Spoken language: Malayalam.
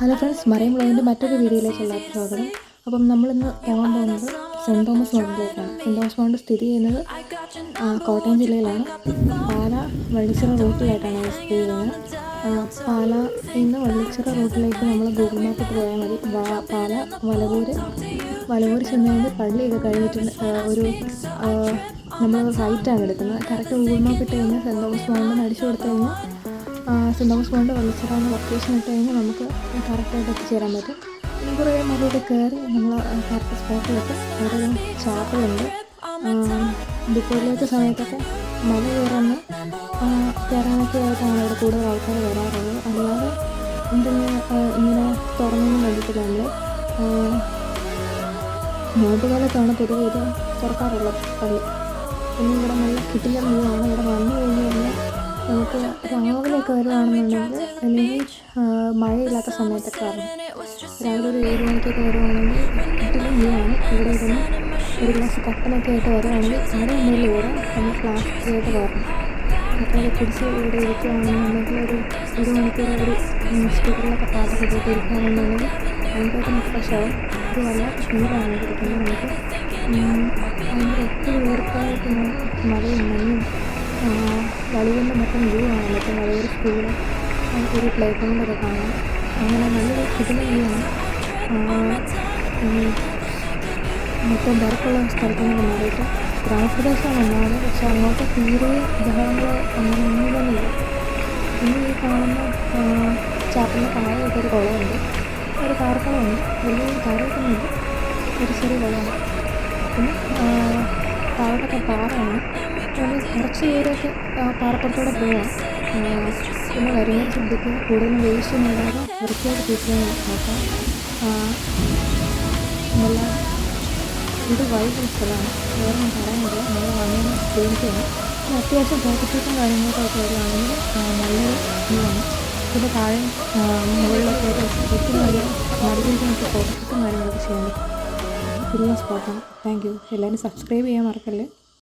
ഹലോ ഫ്രണ്ട്സ് മറിയം ബ്ലോഗിന്റെ മറ്റൊരു വീഡിയോയിലേക്ക് എല്ലാവർക്കും സ്വാഗതം. അപ്പം നമ്മളിന്ന് പോകാൻ പോകുന്നത് സെന്റ് തോമസ് മൗണ്ടിലേക്കാണ്. സെന്റ് തോമസ് മൗണ്ട് സ്ഥിതി ചെയ്യുന്നത് കോട്ടയം ജില്ലയിലാണ്. പാല വള്ളിച്ചിറ റൂട്ടിലായിട്ടാണ് സ്ഥിതി ചെയ്യുന്നത്. പാല നിന്ന് വള്ളിച്ചിറ റൂട്ടിലേക്ക് നമ്മൾ ഗൂഗിൾ മാപ്പ് ഇട്ട് പോയാൽ മതി. പാല വലവൂര്. വലവൂര് ചെന്നുകൊണ്ട് പള്ളി പള്ളിയൊക്കെ കഴിഞ്ഞിട്ടുണ്ട്. ഒരു നമ്മൾ റൈറ്റാണ് എടുക്കുന്നത്. കറക്റ്റ് ഗൂഗിൾ മാപ്പ് ഇട്ട് കഴിഞ്ഞാൽ സെന്റ് തോമസ് മൗണ്ട് അടിച്ചു കൊടുത്തു കഴിഞ്ഞാൽ സെന്റ് തോമസ് കൊണ്ട് വള്ളിച്ചിറ ലൊക്കേഷൻ ഇട്ട് കഴിഞ്ഞാൽ നമുക്ക് കറക്റ്റായിട്ട് എത്തിച്ചേരാൻ പറ്റും. കുറേ മലയൊക്കെ കയറി നമ്മൾ കറക്റ്റ് സ്പോട്ടിലെത്തും അവിടെ ഒരു ചാപ്പലുണ്ട് ഡിപ്പോയിലേക്ക് സമയത്തൊക്കെ മല കയറുന്ന കയറാനൊക്കെ ആയിട്ടാണ് അവിടെ കൂടുതൽ ആൾക്കാർ വരാറുള്ളത്. അല്ലാതെ എന്തെങ്കിലും ഇങ്ങനെ തുറന്നൊന്നും കണ്ടിട്ടില്ല നമ്മൾ നോട്ടുകാലത്താണ് പൊതുവെ ഇത് തുറക്കാറുള്ളത്. പള്ളി പിന്നെ ഇവിടെ നല്ല കിട്ടില്ല വ്യൂ ഇവിടെ വന്നു കഴിഞ്ഞു കഴിഞ്ഞാൽ നമുക്ക് രാവിലെയൊക്കെ വരുവാണെന്നുണ്ടെങ്കിൽ അല്ലെങ്കിൽ മഴയില്ലാത്ത സമയത്തൊക്കെ വരണം രാവിലെ ഒരു ഏഴ് മണിക്കൊക്കെ വരുവാണെങ്കിൽ കിട്ടില്ല വ്യൂ ഇവിടെ ഇരുന്ന് ഒരു ഗ്ലാസ് കട്ടനൊക്കെ ആയിട്ട് വരുവാണെങ്കിൽ അവിടെ മുന്നിൽ വരാം നമ്മൾ പ്ലാസ്റ്റിക് ആയിട്ട് വരണം. കട്ടനൊക്കെ കുടിച്ച് ഇവിടെ ഇരിക്കുകയാണെന്നുണ്ടെങ്കിൽ ഒരു ഒരു മണിക്കൂർ ഒരു സ്പീക്കറിലൊക്കെ പാട്ടൊക്കെ കേട്ട് ഇരിക്കുകയാണെന്നുണ്ടെങ്കിൽ അതിന്റെയൊക്കെ നമുക്ക് പക്ഷേ ഇത് വല്ല ഫീലാണ് ഇരിക്കുന്നത്. നമുക്ക് അതിന്റെ ഒത്തിരി വേർക്കായിട്ട് മഴയും മഞ്ഞും വലുവിന്റെ മൊത്തം വ്യൂ ആണ് മറ്റും വലിയൊരു സ്കൂൾ ഒരു പ്ലേ ഗ്രൗണ്ടൊക്കെ കാണാം. അങ്ങനെ നല്ലൊരു കിട്ടുന്ന വ്യൂ ആണ്. മൊത്തം തിരക്കുള്ള സ്ഥലത്ത് നിന്ന് മാറിയിട്ട് ഗ്രാമപ്രദേശമാണ് ഒന്നാമത് പക്ഷെ അങ്ങോട്ട് തീരെ ബഹളങ്ങളോ അങ്ങനെ ഒന്നും തന്നെ ഇല്ല ഇന്ന് ഈ കാണുന്ന ചാപ്പിന്റെ താഴെയൊക്കെ ഒരു കുളമുണ്ട്. ഒരു കാർക്കുളമുണ്ട് വലിയ കാര്യമൊന്നുമില്ല. ഒരു ചെറിയ കുളമാണ്. പിന്നെ താഴോട്ടൊക്കെ പാറയാണ്. കുറച്ച് പേരൊക്കെ പാറപ്പുറത്തോടെ പോവാം. പിന്നെ വരുന്ന ശ്രദ്ധിക്കുക കൂടുതലും വേസ്റ്റ് നേടാതെ വൃത്തിയായിട്ട് തീർച്ചയായും നോക്കാം നല്ല ഇത് വൈകുന്ന സ്ഥലമാണ്. വേറെ ഞാൻ പറയാനില്ല. നമ്മൾ വന്നതിന് പേടിക്കുകയാണ് പിന്നെ അത്യാവശ്യം പോസിറ്റീവും കാര്യങ്ങളൊക്കെ വരുവാണെങ്കിൽ നല്ലൊരു ഇതാണ്. പിന്നെ താഴെ മുകളിലൊക്കെ ഏറ്റവും നല്ല നടുവിലേക്ക് ഫോട്ടോഷൂട്ടും കാര്യങ്ങളൊക്കെ ചെയ്യാൻ പറ്റും. സ്പോട്ടാണ് താങ്ക് യു എല്ലാവരും സബ്സ്ക്രൈബ് ചെയ്യാൻ മറക്കല്ലേ?